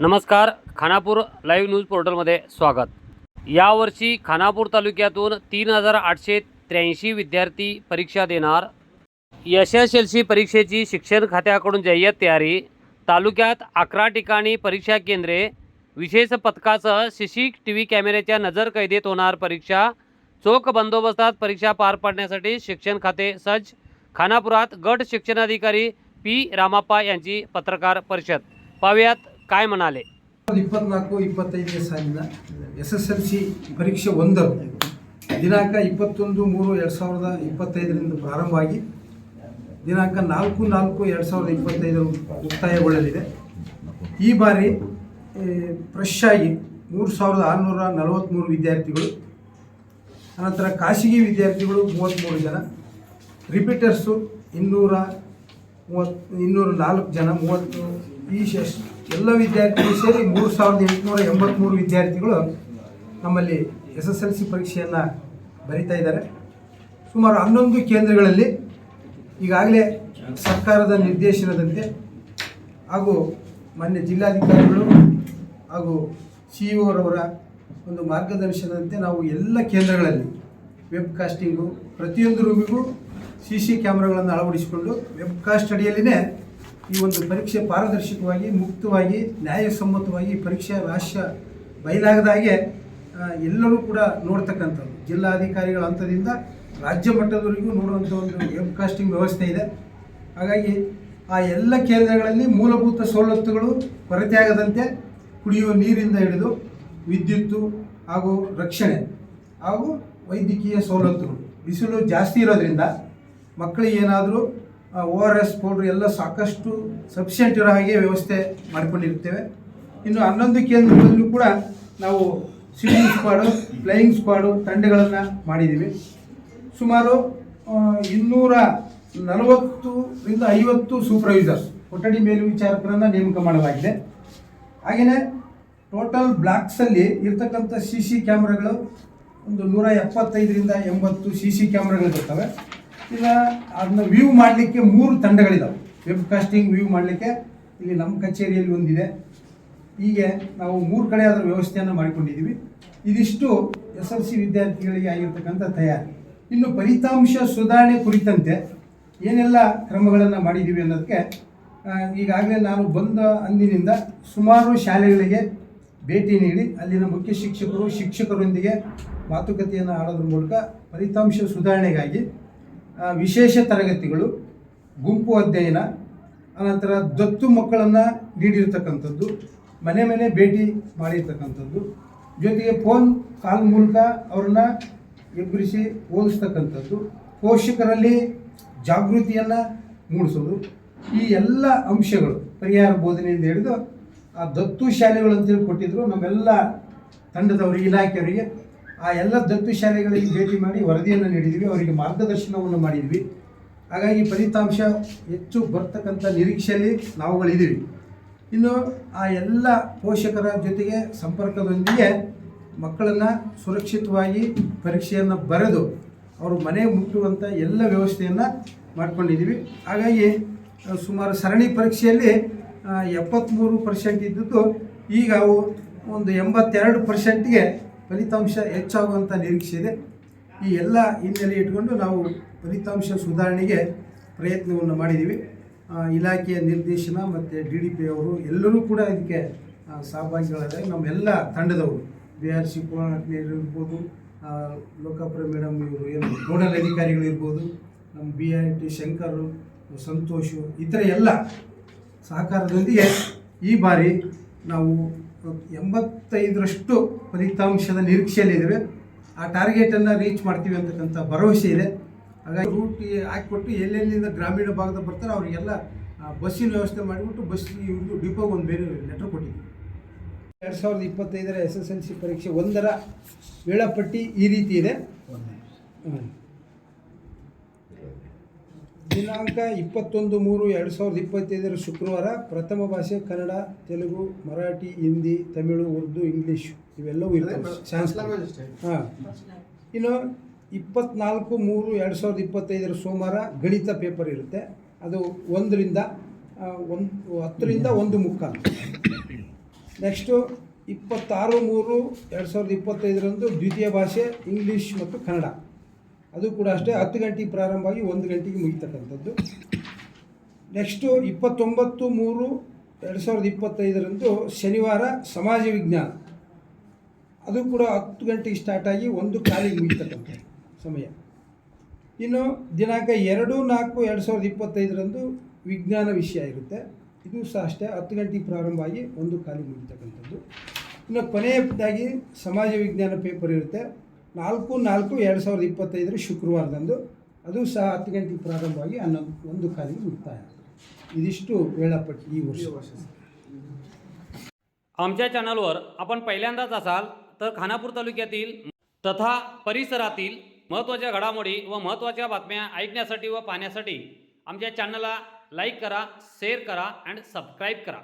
नमस्कार Khanapur live news पोर्टलमध्ये स्वागत. यावर्षी खानापूर तालुक्यातून तीन हजार आठशे त्र्याऐंशी विद्यार्थी परीक्षा देणार. एस एस एल सी परीक्षेची शिक्षण खात्याकडून जय्यत तयारी. तालुक्यात अकरा ठिकाणी परीक्षा केंद्रे. विशेष पथकासह सी सी टी व्ही कॅमेऱ्याच्या नजरकैदेत होणार परीक्षा. चोख बंदोबस्तात परीक्षा पार पाडण्यासाठी शिक्षण खाते सज्ज. खानापुरात गट शिक्षणाधिकारी पी रामाप्पा यांची पत्रकार परिषद. पाहुयात ಕಾಯ್ಮನಾಲೆ ಇಪ್ಪತ್ನಾಲ್ಕು, ಇಪ್ಪತ್ತೈದನೇ ಸಾಲಿನ ಎಸ್ ಎಸ್ ಎಲ್ ಸಿ ಪರೀಕ್ಷೆ ಒಂದರ ದಿನಾಂಕ ಇಪ್ಪತ್ತೊಂದು, ಮೂರು, ಎರಡು ಸಾವಿರದ ಇಪ್ಪತ್ತೈದರಿಂದ ಪ್ರಾರಂಭವಾಗಿ ದಿನಾಂಕ ನಾಲ್ಕು ನಾಲ್ಕು, ಎರಡು ಸಾವಿರದ ಇಪ್ಪತ್ತೈದರ ಮುಕ್ತಾಯಗೊಳ್ಳಲಿದೆ. ಈ ಬಾರಿ ಫ್ರೆಶ್ ಆಗಿ ಮೂರು ಸಾವಿರದ ಆರುನೂರ ನಲವತ್ತ್ಮೂರು ವಿದ್ಯಾರ್ಥಿಗಳು, ಅನಂತರ ಖಾಸಗಿ ವಿದ್ಯಾರ್ಥಿಗಳು ಮೂವತ್ತ್ಮೂರು ಜನ, ರಿಪೀಟರ್ಸು ಇನ್ನೂರ ಮೂವತ್ತು, ಇನ್ನೂರ ನಾಲ್ಕು ಜನ, ಮೂವತ್ತು, ಈ ಶೇಷ ಎಲ್ಲ ವಿದ್ಯಾರ್ಥಿಗಳು ಸೇರಿ ಮೂರು ಸಾವಿರದ ಎಂಟುನೂರ ಎಂಬತ್ತ್ಮೂರು ವಿದ್ಯಾರ್ಥಿಗಳು ನಮ್ಮಲ್ಲಿ ಎಸ್ ಎಸ್ ಎಲ್ ಸಿ ಪರೀಕ್ಷೆಯನ್ನು ಬರೀತಾ ಇದ್ದಾರೆ. ಸುಮಾರು ಹನ್ನೊಂದು ಕೇಂದ್ರಗಳಲ್ಲಿ ಈಗಾಗಲೇ ಸರ್ಕಾರದ ನಿರ್ದೇಶನದಂತೆ ಹಾಗೂ ಮಾನ್ಯ ಜಿಲ್ಲಾಧಿಕಾರಿಗಳು ಹಾಗೂ ಸಿ ಇ ಅವರ ಒಂದು ಮಾರ್ಗದರ್ಶನದಂತೆ ನಾವು ಎಲ್ಲ ಕೇಂದ್ರಗಳಲ್ಲಿ ವೆಬ್ ಕಾಸ್ಟಿಂಗು ಪ್ರತಿಯೊಂದು ರೂಮಿಗೂ ಸಿ ಸಿ ಕ್ಯಾಮ್ರಾಗಳನ್ನು ಅಳವಡಿಸಿಕೊಂಡು ವೆಬ್ ಕಾಸ್ಟ್ ಅಡಿಯಲ್ಲಿನೇ ಈ ಒಂದು ಪರೀಕ್ಷೆ ಪಾರದರ್ಶಕವಾಗಿ, ಮುಕ್ತವಾಗಿ, ನ್ಯಾಯಸಮ್ಮತವಾಗಿ ಪರೀಕ್ಷೆ ಬಯಲಾಗದ ಹಾಗೆ ಎಲ್ಲರೂ ಕೂಡ ನೋಡ್ತಕ್ಕಂಥದ್ದು. ಜಿಲ್ಲಾಧಿಕಾರಿಗಳ ಹಂತದಿಂದ ರಾಜ್ಯ ಮಟ್ಟದವರೆಗೂ ನೋಡುವಂಥ ಒಂದು ವೆಬ್ ಕಾಸ್ಟಿಂಗ್ ವ್ಯವಸ್ಥೆ ಇದೆ. ಹಾಗಾಗಿ ಆ ಎಲ್ಲ ಕೇಂದ್ರಗಳಲ್ಲಿ ಮೂಲಭೂತ ಸವಲತ್ತುಗಳು ಕೊರತೆಯಾಗದಂತೆ ಕುಡಿಯುವ ನೀರಿಂದ ಹಿಡಿದು ವಿದ್ಯುತ್ತು ಹಾಗೂ ರಕ್ಷಣೆ ಹಾಗೂ ವೈದ್ಯಕೀಯ ಸವಲತ್ತುಗಳು. ಬಿಸಿಲು ಜಾಸ್ತಿ ಇರೋದ್ರಿಂದ ಮಕ್ಕಳಿಗೆ ಏನಾದರೂ ಓ ಆರ್ ಎಸ್ ಪೌಡ್ರ್ ಎಲ್ಲ ಸಾಕಷ್ಟು ಸಫಿಷಿಯೆಂಟ್ ಇರೋ ಹಾಗೆ ವ್ಯವಸ್ಥೆ ಮಾಡಿಕೊಂಡಿರ್ತೇವೆ. ಇನ್ನು ಹನ್ನೊಂದು ಕೇಂದ್ರಗಳಲ್ಲೂ ಕೂಡ ನಾವು ಸ್ವಿಮ್ಮಿಂಗ್ ಸ್ಕ್ವಾಡು ಫ್ಲೈಯಿಂಗ್ ಸ್ಕ್ವಾಡು ತಂಡಗಳನ್ನು ಮಾಡಿದ್ದೀವಿ. ಸುಮಾರು ಇನ್ನೂರ ನಲವತ್ತರಿಂದ ಐವತ್ತು ಸೂಪರ್ವೈಸರ್ಸ್ ಕೊಠಡಿ ಮೇಲ್ವಿಚಾರಕರನ್ನು ನೇಮಕ ಮಾಡಲಾಗಿದೆ. ಹಾಗೆಯೇ ಟೋಟಲ್ ಬ್ಲಾಕ್ಸಲ್ಲಿ ಇರ್ತಕ್ಕಂಥ ಸಿ ಸಿ ಕ್ಯಾಮ್ರಾಗಳು ಒಂದು ನೂರ ಎಪ್ಪತ್ತೈದರಿಂದ ಎಂಬತ್ತು ಸಿ ಸಿ ಕ್ಯಾಮ್ರಾಗಳು ಬರ್ತವೆ. ಈಗ ಅದನ್ನ ವ್ಯೂ ಮಾಡಲಿಕ್ಕೆ ಮೂರು ತಂಡಗಳಿದ್ದಾವೆ ವೆಬ್ ಕಾಸ್ಟಿಂಗ್ ವ್ಯೂ ಮಾಡಲಿಕ್ಕೆ ಇಲ್ಲಿ ನಮ್ಮ ಕಚೇರಿಯಲ್ಲಿ ಒಂದಿದೆ. ಹೀಗೆ ನಾವು ಮೂರು ಕಡೆ ಅದರ ವ್ಯವಸ್ಥೆಯನ್ನು ಮಾಡಿಕೊಂಡಿದ್ದೀವಿ ಇದಿಷ್ಟು ಎಸ್ ಎಲ್ ಸಿ ವಿದ್ಯಾರ್ಥಿಗಳಿಗೆ ಆಗಿರ್ತಕ್ಕಂಥ ತಯಾರಿ. ಇನ್ನು ಫಲಿತಾಂಶ ಸುಧಾರಣೆ ಕುರಿತಂತೆ ಏನೆಲ್ಲ ಕ್ರಮಗಳನ್ನು ಮಾಡಿದ್ದೀವಿ ಅನ್ನೋದಕ್ಕೆ ಈಗಾಗಲೇ ನಾನು ಬಂದ ಅಂದಿನಿಂದ ಸುಮಾರು ಶಾಲೆಗಳಿಗೆ ಭೇಟಿ ನೀಡಿ ಅಲ್ಲಿನ ಮುಖ್ಯ ಶಿಕ್ಷಕರು, ಶಿಕ್ಷಕರೊಂದಿಗೆ ಮಾತುಕತೆಯನ್ನು ಆಡೋದ್ರ ಮೂಲಕ ಫಲಿತಾಂಶ ಸುಧಾರಣೆಗಾಗಿ ವಿಶೇಷ ತರಗತಿಗಳು, ಗುಂಪು ಅಧ್ಯಯನ ಅನಂತರ ದತ್ತು ಮಕ್ಕಳನ್ನು ನೀಡಿರ್ತಕ್ಕಂಥದ್ದು, ಮನೆ ಮನೆ ಭೇಟಿ ಮಾಡಿರ್ತಕ್ಕಂಥದ್ದು, ಜೊತೆಗೆ ಫೋನ್, ಕಾಲ್ ಮೂಲಕ ಅವ್ರನ್ನ ಎಬ್ಬರಿಸಿ ಓದಿಸ್ತಕ್ಕಂಥದ್ದು, ಪೋಷಕರಲ್ಲಿ ಜಾಗೃತಿಯನ್ನು ಮೂಡಿಸೋದು, ಈ ಎಲ್ಲ ಅಂಶಗಳು ಪರಿಹಾರ ಬೋಧನೆಯಿಂದ ಹಿಡಿದು ಆ ದತ್ತು ಶಾಲೆಗಳು ಅಂತೇಳಿ ಕೊಟ್ಟಿದ್ರು, ನಮ್ಮೆಲ್ಲ ತಂಡದವರಿಗೆ, ಇಲಾಖೆಯವರಿಗೆ ಆ ಎಲ್ಲ ದತ್ತು ಶಾಲೆಗಳಿಗೆ ಭೇಟಿ ಮಾಡಿ ವರದಿಯನ್ನು ನೀಡಿದ್ವಿ, ಅವರಿಗೆ ಮಾರ್ಗದರ್ಶನವನ್ನು ಮಾಡಿದ್ವಿ. ಹಾಗಾಗಿ ಫಲಿತಾಂಶ ಹೆಚ್ಚು ಬರ್ತಕ್ಕಂಥ ನಿರೀಕ್ಷೆಯಲ್ಲಿ ನಾವುಗಳಿದ್ದೀವಿ. ಇನ್ನು ಆ ಎಲ್ಲ ಪೋಷಕರ ಜೊತೆಗೆ ಸಂಪರ್ಕದೊಂದಿಗೆ ಮಕ್ಕಳನ್ನು ಸುರಕ್ಷಿತವಾಗಿ ಪರೀಕ್ಷೆಯನ್ನು ಬರೆದು ಅವರು ಮನೆ ಮುಟ್ಟುವಂಥ ಎಲ್ಲ ವ್ಯವಸ್ಥೆಯನ್ನು ಮಾಡ್ಕೊಂಡಿದ್ದೀವಿ. ಹಾಗಾಗಿ ಸುಮಾರು ಸರಣಿ ಪರೀಕ್ಷೆಯಲ್ಲಿ ಎಪ್ಪತ್ತ್ಮೂರು ಪರ್ಸೆಂಟ್ ಇದ್ದಿದ್ದು ಈಗ ಅವು ಒಂದು ಎಂಬತ್ತೆರಡು ಪರ್ಸೆಂಟ್ಗೆ ಫಲಿತಾಂಶ ಹೆಚ್ಚಾಗುವಂಥ ನಿರೀಕ್ಷೆ ಇದೆ. ಈ ಎಲ್ಲ ಹಿನ್ನೆಲೆ ಇಟ್ಕೊಂಡು ನಾವು ಫಲಿತಾಂಶ ಸುಧಾರಣೆಗೆ ಪ್ರಯತ್ನವನ್ನು ಮಾಡಿದ್ದೀವಿ ಇಲಾಖೆಯ ನಿರ್ದೇಶನ ಮತ್ತು ಡಿ ಡಿ ಪಿ ಅವರು ಎಲ್ಲರೂ ಕೂಡ ಇದಕ್ಕೆ ಸಹಭಾಗಿಗಳಾದರೆ ನಮ್ಮೆಲ್ಲ ತಂಡದವರು, ಬಿ ಆರ್ ಸಿ ಇರ್ಬೋದು ಲೋಕಾಪುರ ಮೇಡಮ್ ಇವರು ಏನು ನೋಡಲ್ ಅಧಿಕಾರಿಗಳಿರ್ಬೋದು ನಮ್ಮ B R T Shankar, Santosh ಇತರ ಎಲ್ಲ ಸಹಕಾರದೊಂದಿಗೆ ಈ ಬಾರಿ ನಾವು ಎಂಬತ್ತೈದರಷ್ಟು ಫಲಿತಾಂಶದ ನಿರೀಕ್ಷೆಯಲ್ಲಿದ್ದೇವೆ. ಆ ಟಾರ್ಗೆಟನ್ನು ರೀಚ್ ಮಾಡ್ತೀವಿ ಅಂತಕ್ಕಂಥ ಭರವಸೆ ಇದೆ. ಹಾಗಾಗಿ ರೂಟ್ ಹಾಕಿಕೊಟ್ಟು ಎಲ್ಲೆಲ್ಲಿಂದ ಗ್ರಾಮೀಣ ಭಾಗದ ಬರ್ತಾರೆ ಅವರಿಗೆಲ್ಲ ಬಸ್ಸಿನ ವ್ಯವಸ್ಥೆ ಮಾಡಿಬಿಟ್ಟು ಬಸ್ ಇವ್ರದ್ದು ಡಿಪೋಗೆ ಒಂದು ಬೇರೆ ಲೆಟ್ರ್ ಕೊಟ್ಟಿದ್ವಿ ಎರಡು ಸಾವಿರದ ಇಪ್ಪತ್ತೈದರ ಎಸ್ ಎಸ್ ಎಲ್ ಸಿ ಪರೀಕ್ಷೆ ಒಂದರ ವೇಳಾಪಟ್ಟಿ ಈ ರೀತಿ ಇದೆ. ದಿನಾಂಕ ಇಪ್ಪತ್ತೊಂದು ಮೂರು ಎರಡು ಸಾವಿರದ ಇಪ್ಪತ್ತೈದರ ಶುಕ್ರವಾರ ಪ್ರಥಮ ಭಾಷೆ ಕನ್ನಡ ತೆಲುಗು ಮರಾಠಿ ಹಿಂದಿ ತಮಿಳು ಉರ್ದು ಇಂಗ್ಲೀಷ್ ಇವೆಲ್ಲವೂ ಇರ್ತವೆ. ಹಾಂ. ಇನ್ನು ಇಪ್ಪತ್ನಾಲ್ಕು ಮೂರು ಎರಡು ಸಾವಿರದ ಇಪ್ಪತ್ತೈದರ ಸೋಮವಾರ ಗಣಿತ ಪೇಪರ್ ಇರುತ್ತೆ. ಅದು ಒಂದರಿಂದ ಒಂದು ಹತ್ತರಿಂದ ಒಂದು ಮುಖ ನೆಕ್ಸ್ಟು ಇಪ್ಪತ್ತಾರು ಮೂರು ಎರಡು ಸಾವಿರದ ಇಪ್ಪತ್ತೈದರಂದು ದ್ವಿತೀಯ ಭಾಷೆ ಇಂಗ್ಲೀಷ್ ಮತ್ತು ಕನ್ನಡ. ಅದು ಕೂಡ ಅಷ್ಟೇ, ಹತ್ತು ಗಂಟೆಗೆ ಪ್ರಾರಂಭ ಆಗಿ ಒಂದು ಗಂಟೆಗೆ ಮುಗಿತಕ್ಕಂಥದ್ದು. ನೆಕ್ಸ್ಟು ಇಪ್ಪತ್ತೊಂಬತ್ತು ಮೂರು ಎರಡು ಸಾವಿರದ ಇಪ್ಪತ್ತೈದರಂದು ಶನಿವಾರ ಸಮಾಜ ವಿಜ್ಞಾನ. ಅದು ಕೂಡ ಹತ್ತು ಗಂಟೆಗೆ ಸ್ಟಾರ್ಟ್ ಆಗಿ ಒಂದು ಕಾಲಿಗೆ ಮುಗಿತಕ್ಕಂಥ ಸಮಯ. ಇನ್ನು ದಿನಾಂಕ ಎರಡು ನಾಲ್ಕು ಎರಡು ಸಾವಿರದ ಇಪ್ಪತ್ತೈದರಂದು ವಿಜ್ಞಾನ ವಿಷಯ ಇರುತ್ತೆ. ಇದು ಸಹ ಅಷ್ಟೇ, ಹತ್ತು ಗಂಟೆಗೆ ಪ್ರಾರಂಭ ಆಗಿ ಒಂದು ಕಾಲಿಗೆ ಮುಗಿತಕ್ಕಂಥದ್ದು. ಇನ್ನು ಕೊನೆಯದಾಗಿ ಸಮಾಜ ವಿಜ್ಞಾನ ಪೇಪರ್ ಇರುತ್ತೆ. ನಾಲ್ಕು ನಾಲ್ಕು ಎರಡು ಸಾವಿರದ ಇಪ್ಪತ್ತೈದರ ಶುಕ್ರವಾರದಂದು ಅದು ಸಹ ಹತ್ತು ಗಂಟೆಗೆ ಪ್ರಾರಂಭವಾಗಿ ಹನ್ನೊಂದು ಒಂದು ಕಾಲಿಗೆ ಮುಕ್ತಾಯ ಇದಿಷ್ಟು ವೇಳಾಪಟ್ಟಿ ಈ ವರ್ಷ. आमच्या चॅनलवर आपण पहिल्यांदाच असाल तर खानापूर तालुक्यातील तथा परिसरातील महत्त्वाच्या घडामोडी व महत्त्वाच्या बातम्या ऐकण्यासाठी व पाहण्यासाठी आमच्या चॅनलला लाईक करा शेअर करा अँड सबस्क्राईब करा.